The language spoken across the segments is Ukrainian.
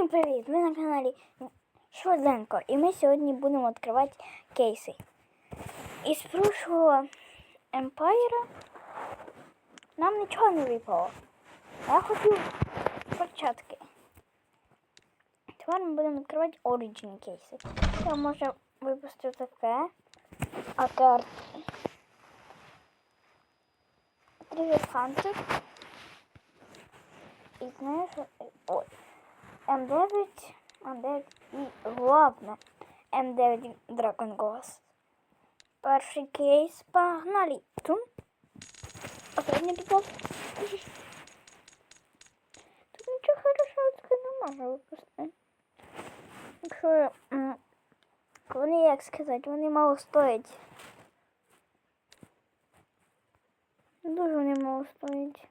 Всім привіт! Ви на каналі Швиденько. І ми сьогодні будемо відкривати кейси. Із прошлого Емпайра нам нічого не випало. Я хотів перчатки. Тепер ми будемо відкривати Origin кейси. Я можу випустити таке. А карт. Тригер Хантер. І знаєш, ой. М9, М9 і головне М9 Dragon Glass. Перший кейс погнали. Тум. Останній попав. Тут нічого хорошого таке не можна випустити. Якщо вони, як сказати, вони мало стоять. Дуже вони мало стоять.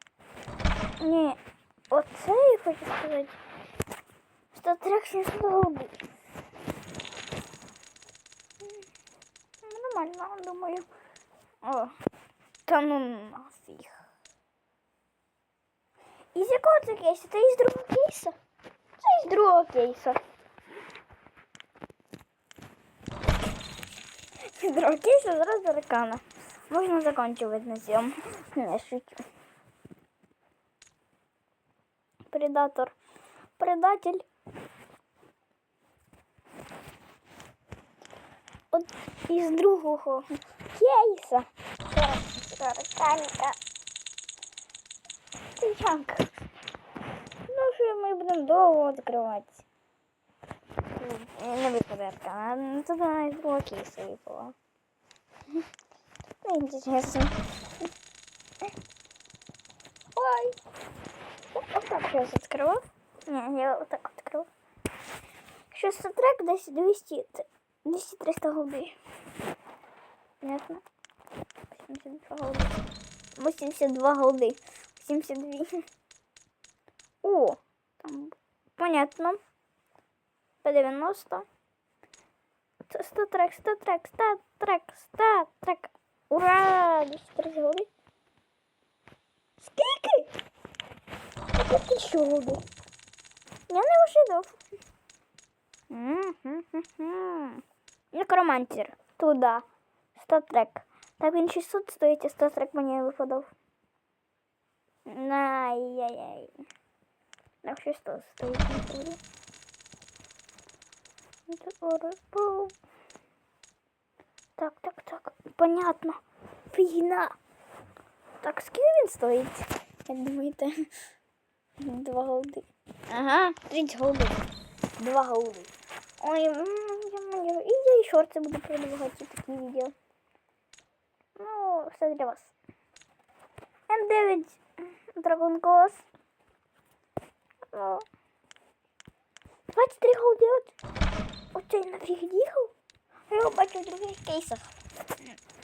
Ні, оце я хочу сказати. Що трек 700 голубів. Нормально, думаю. О, та ну нафіг. Із якого це кейсу? Це із другого кейса? Це із другого кейса. Із другого кейса зараз таракана. Можна закінчувати на цьому. Не шучу. Предатор. Предатель. От із другого кейса. Тараканка. Як? Ну, що ми будемо довго відкривати. Не випаде аркана. Тут вона із другого кейса випала. Ну, інтересно. Ой. Вот так сейчас открывал. Не, я вот так открыл. Сейчас трек десь 200, 200-300 голды. Понятно? 82 голды. 82 голды. 72. О, там, понятно. По 90. 100 трек, 100 трек, 100 трек, 100 трек. Ура! 230 голды. Скільки? Це ти що робив? Я не ожидав. Некромантір. Туда. Статрек. Так він 600 стоїть, а статрек мені випадав. Ай-яй-яй. Так 600 стоїть. Так, так, так. Понятно. Фігна. Так, скільки він стоїть? Як думаєте? Два голди. Ага, 30 голди. Два голди. Ой, м, ё-моё. і я і шорти буду продавати такі відео. Ну, все для вас. М9 Dragon Glass. Ну, 23 голди. От- Оцей нафіг їхав. Я його бачу в других кейсах.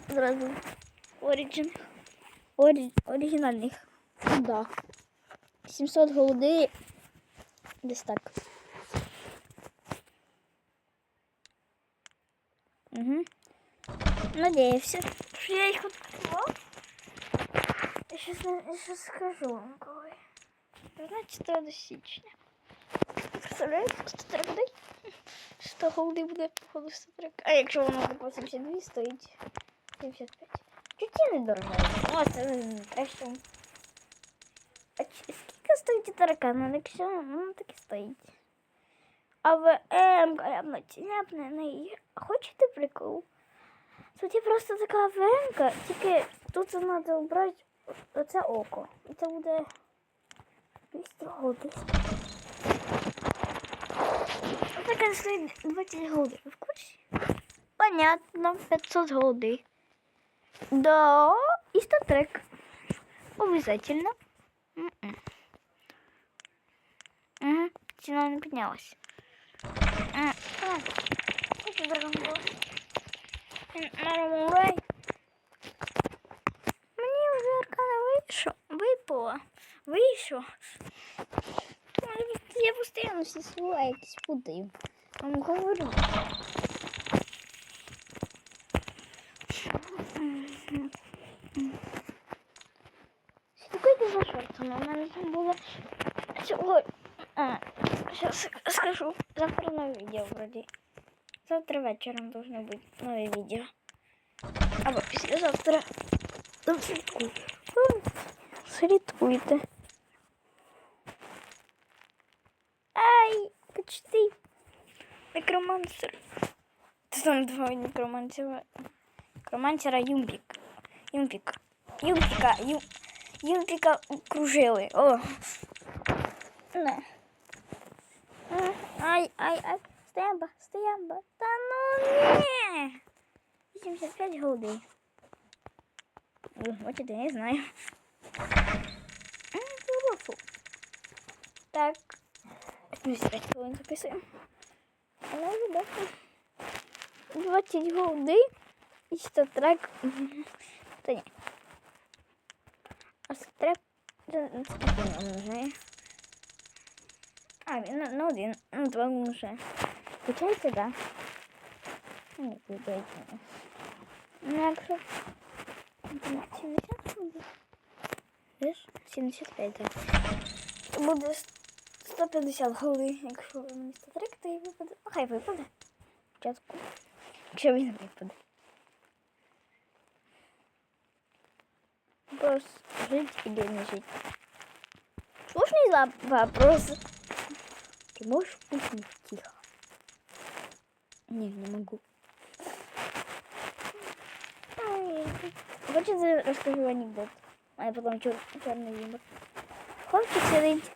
Зразу. Origin. Ори... Оригінальних. Да. 700 голди. Десь так. Надеюся, що я їх відкрила. Я щас, не- я щас скажу вам коли. 15 січня. Представляєте, 100 трек дай? 100 голди буде походу 100 трек. А якщо воно по 72 стоїть 75. Чуть не дорожає. О, це краще. А чи- скільки стоїть таракан? Якщо ну так і стоїть. А в М ляпно ляпне на її. Хочете прикол? Тут є просто така венка, тільки тут треба обрати оце око. І це буде 200 голди. Така стоїть 20 голди. Ви в курсі? Понятно, 500 голди. Да, и статрек. Обязательно. М-м. Угу. Цена не поднялась. Хочу Dragon. Мені вже аркана вийшов. Випало. Вийшов. Я постійно всі слова якісь путаю. Вам говорю. Слідкуйте за шортами. У мене там було цього. А, Сейчас скажу. Завтра новое видео вроде. Завтра вечером должно быть новое видео. Або післязавтра. Ну, слідкуйте. Ну, Слідкуйте. Ай, почти. Некромансер. Це там два некромансера. Некромансера Юмпік. Юмпік. Юмпіка. Ю... Юмпіка кружили. О. Не. А, Ай, ай, ай. Стоямба, стоямба. Та ну ні. 85 голди. Бачите, не знаю. Так. 85 хвилин записуємо. Але вже бачу. 20 голди. І статрек. Та ні. А статрек. Скільки нам нужно? А, на, на один. На два лише. Включається, да? Ні, включається. Ну, якщо... 70 буде? Видиш? 75, так. Буде 150 голий, якщо мені 103, то і випаде. Ну, хай випаде. Спочатку. Якщо він випаде. Вопрос жить или не жить. Сложный вопрос. Ты можешь пустить тихо? Не, не могу. Ай, Хочете розкажу анекдот? А я потім чор, чорний юмор. Хлопчик сидить,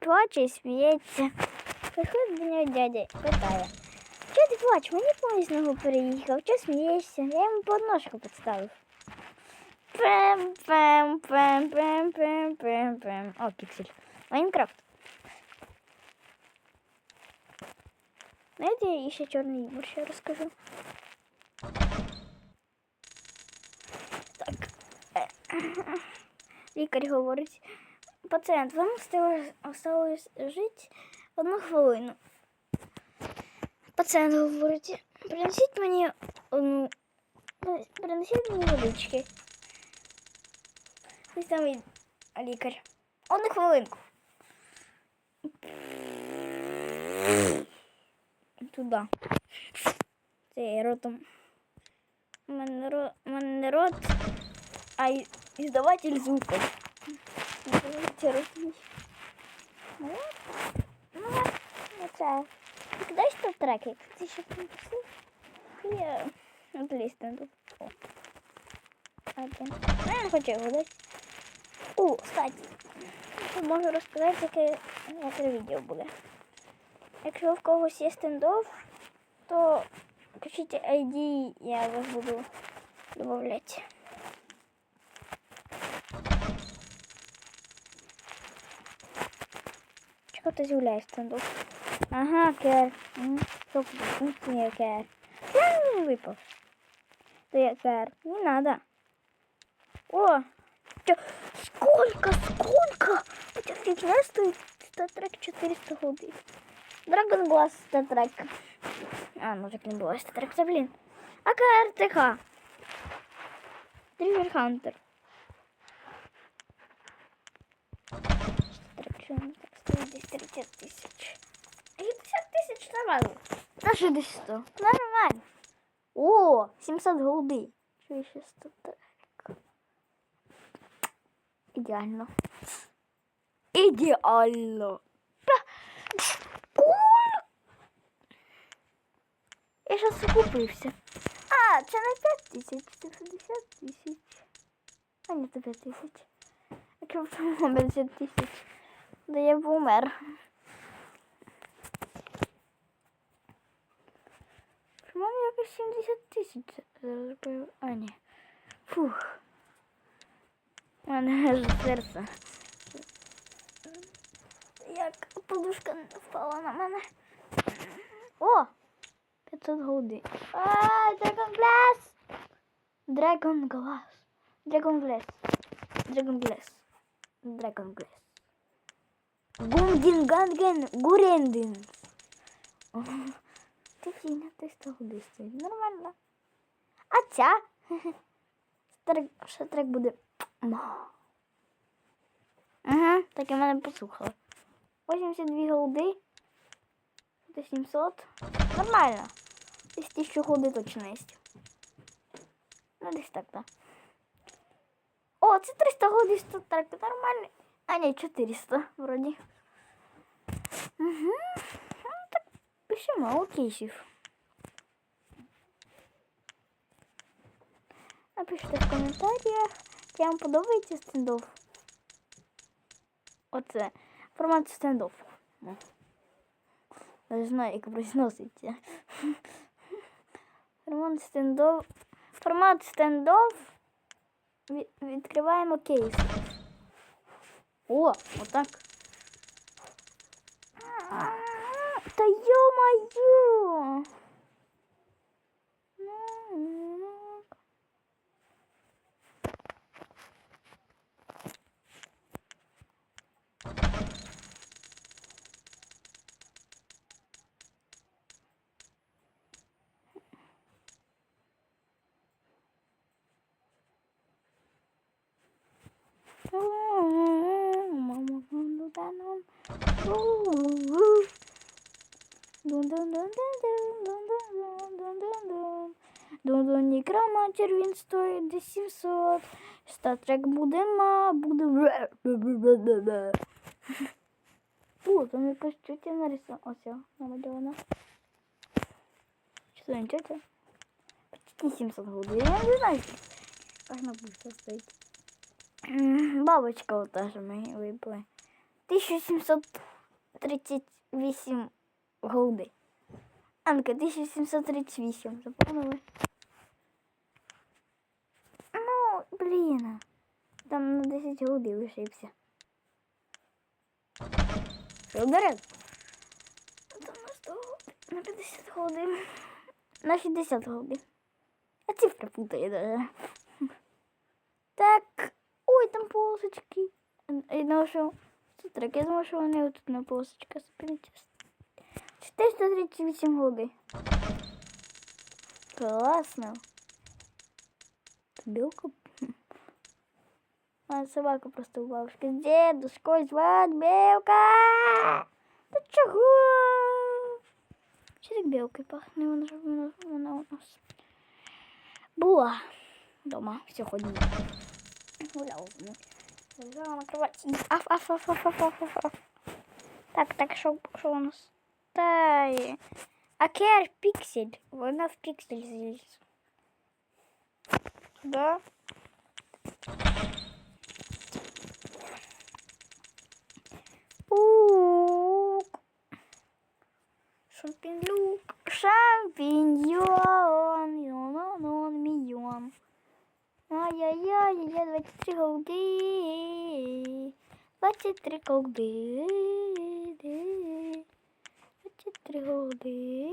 плаче і сміється. Приходить до нього дядя питає. Чого ти плачеш? Мені поїзд ногу переїхав, чого смієшся? Я йому подножку підставив. Пем, пем, пем, пем, пем, пем, пем. О, піксель. Майнкрафт. Знаєте, я ще чорний юмор ще розкажу. Так. Е, Лікар говорить, пацієнт, вам осталось, осталось жити одну хвилину. Пацієнт говорить, принесіть мені одну, принесіть мені водички. Ось там і лікар. Одну хвилинку. Туди. Це ротом. У мене, ро... мене не рот, а й-. Издаватель рот. Ну, ну, ну, це. Так дай що треки. Ти ще написав? Я от листом тут. Один. Ну, я не хочу його дати. О, кстати. Можу розказати, яке, яке відео буде. Якщо в когось є стендов, то пишіть ID, я вас буду добавлять. Чого ти з'являєш стендов? Ага, кер. М, Що буде? Ні, кер. Я не випав. То я кер. Не надо. О! Чё? Сколько, сколько? Эта фигня стоит статрек 400 голды. Dragon Glass Тетрек. А, ну так не було Тетрек, це блін. АКРТХ. Treasure Hunter. Трекшн стоїть десь 30 тысяч, 50 тысяч нормально. Та 60. Нормально. О, 700 голды. Чуєш, еще трек. Ідеально. Ідеально. Я зараз закупився. А, це не 5 тисяч, це 50 тисяч. А ні, це 5 тисяч. Якщо б це було 50 тисяч, то я б умер. У мене якось 70 тисяч зараз А, ні. Фух. У мене аж серце. Як подушка впала на мене. О! 500 голди. А, Dragon Glass! Dragon Glass. Dragon Glass. Dragon Glass. Dragon Glass. Гундінганген Гурендин. Ти фігня, ти 100 голди стоїть. Нормально. А ця? Ще трек буде. Ага, так і мене послухали. 82 голди. До 700. Нормально. Десь 1000 голди точно є. Ну, десь так, так. О, це 300 голди, 100 так, нормально. А, ні, 400, вроді. Угу. Ну, так, пишемо, окейсів. Напишіть в коментарях, чи вам подобається стендов. Оце формат стендов. Не знаю, як произноситься. Формат стендов. Формат стендов. Відкриваємо кейс. О, отак. Та ё-моё! Ну, Дун Некромантер він стоїть десь 700. Статрек буде ма, буде. О, там якась тетя нарисована. Ось намальована. Що це не тетя? Почти 700 голди. Я не знаю, як вона буде стоїть. Бабочка вот та же ми випали. 1738 голди. Анка, 1738. Запомнили? Ну, блін. Там на 10 голди лишився. Що вперед? Там на 100 голди. На 50 голди. На 60 голди. А цифра путає даже. Так. Ой, там полосочки. І нашу трек. Я думаю, що вони отут на полосочка спиниться. 438 голди. Класно. Белка. А собака просто у бабушки. Дедушкой звать Белка. Та чого? Чи так белкою пахне? Вона ж вона, вона у нас була дома сьогодні. Гуляла з мною. Лежала на кроваті. Аф, аф, аф, аф, аф, аф, аф, аф. Так, так, що, що у нас? Та... А Кер Піксель. Вона в Піксель зліз. Да? Пук. Шампиньюк. Шампиньон. Йон, мільйон. Ай-яй-яй, я 23 голди. 23 голди. 23 голди.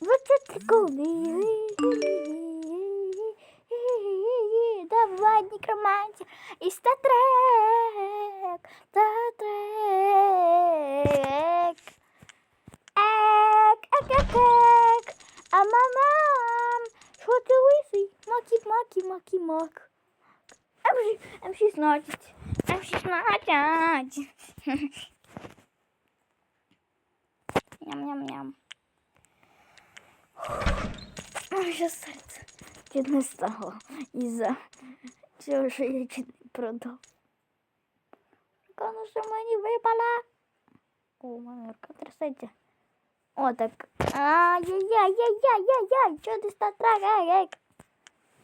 23 голди. Давай, некромантия. И статрек. Мак. М6, М16. М16. Ням-ням-ням. Ой, що серце чуть не стало із-за цього, що я чуть не продав. Кону, що мені випала. О, у мене рука трясеться. О, так. Ай-яй-яй-яй-яй-яй-яй, що ти статрак,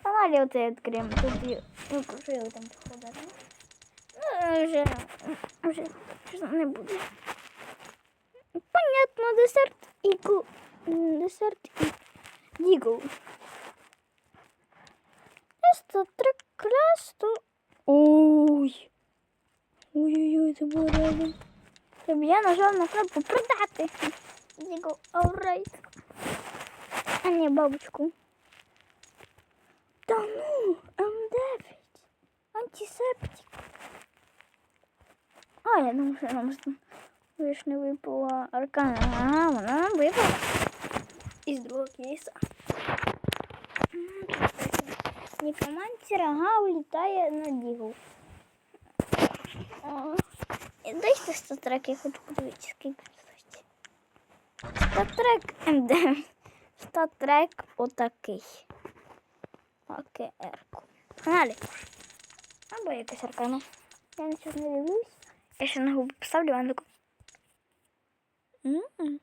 ай-яй. Каналі оце відкриємо. Тут є, ну, що я там походати. Ну, вже, вже, щось не буде. Понятно, десерт і ку... Десерт і дігл. Просто три красу. Ой. Ой-ой-ой, це було рядом. Щоб я нажав на кнопку продати. Дігл аурейт. А не бабочку. Та ну, М9. Антисептик. А, я думаю, що нам ж не випала аркана. Ага, вона нам випала. Із другого кейса. М, Некромантір, ага, улітає на дігл. О, дайте статрек, я хочу подивитися, скільки стоїть. Статрек МД. Статрек отакий. АКР-ку. Погнали. Або якась аркана. Я нічого не дивлюсь. Я ще на губу поставлю, М.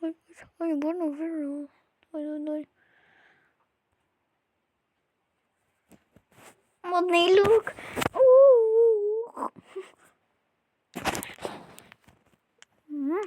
Ой, ой, больно вижу. Ой, ой, ой. Модний люк. Ух. М.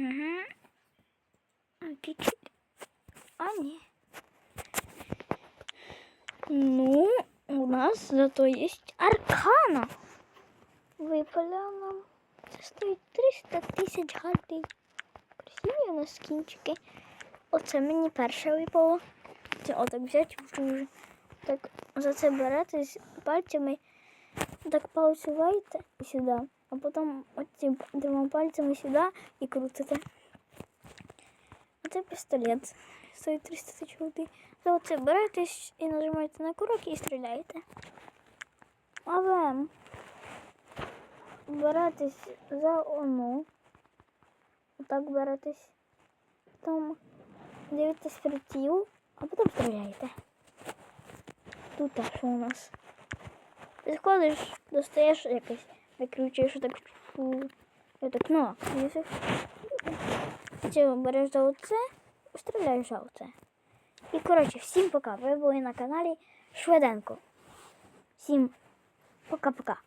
Угу. Чуть-чуть. А, ні. Ну, у нас зато есть аркана. Випала нам. Це стоїть 300 тисяч гривень. Красиві у нас скінчики. Оце мені перше випало. Це отак взяти вже. Так за це беретесь пальцями. Так паузуваєте сюди, а потім оцим двома пальцями сюди і крутите. Це пістолет. Стоїть 300 тисяч гривень. За оце беретесь і нажимаєте на курок і стріляєте. А ви беретесь за оно. Отак беретесь. Там дивитесь приціл, а потім стріляєте. Тут так, що у нас. Підходиш, достаєш якось, викручуєш отак. фу, І отак, ну. Це береш за оце, стріляєш за оце. І коротше, всім пока. Ви були на каналі Швиденко. Всім пока-пока.